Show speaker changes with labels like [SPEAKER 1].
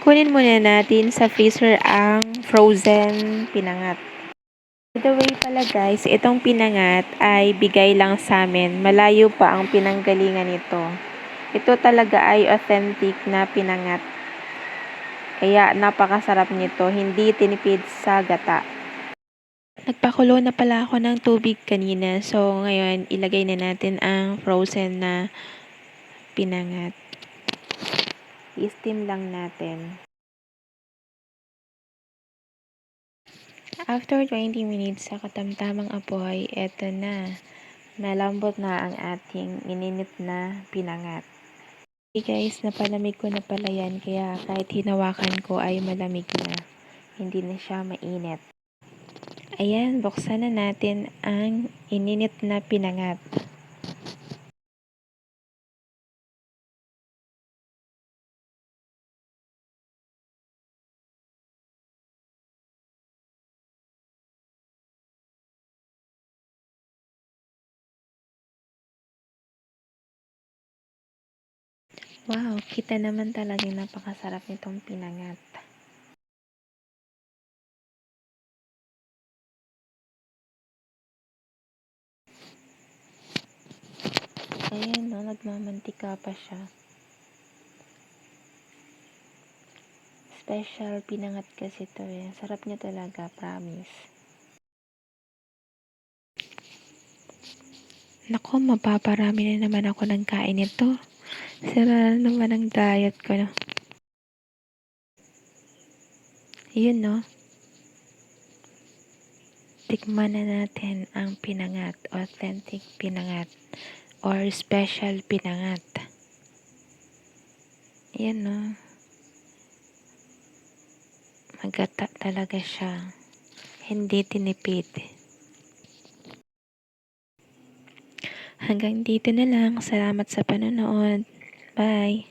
[SPEAKER 1] kunin muna natin sa freezer ang frozen pinangat. By the way pala guys, itong pinangat ay bigay lang sa amin. Malayo pa ang pinanggalingan nito. Ito talaga ay authentic na pinangat. Kaya napakasarap nito, hindi tinipid sa gata. Nagpakulo na pala ako ng tubig kanina. So ngayon, ilagay na natin ang frozen na pinangat. I-steam lang natin. After 20 minutes sa katamtamang apoy, eto na. Malambot na ang ating ininit na pinangat. Okay guys, napalamig ko na pala yan. Kaya kahit hinawakan ko ay malamig na. Hindi na siya mainit. Ayan, buksan na natin ang ininit na pinangat. Wow, kita naman talaga napakasarap nitong pinangat. Ayan, no, nagmamantika pa siya. Special pinangat kasi to eh. Sarap niya talaga, promise. Nako, mapaparami na naman ako ng kain nito. Sira na naman ang diet ko. No? Yun, no? Tikman na natin ang pinangat, authentic pinangat, or special pinangat. Yan, no? Magata talaga siya. Hindi tinipid. Hanggang dito na lang. Salamat sa panonood. Bye!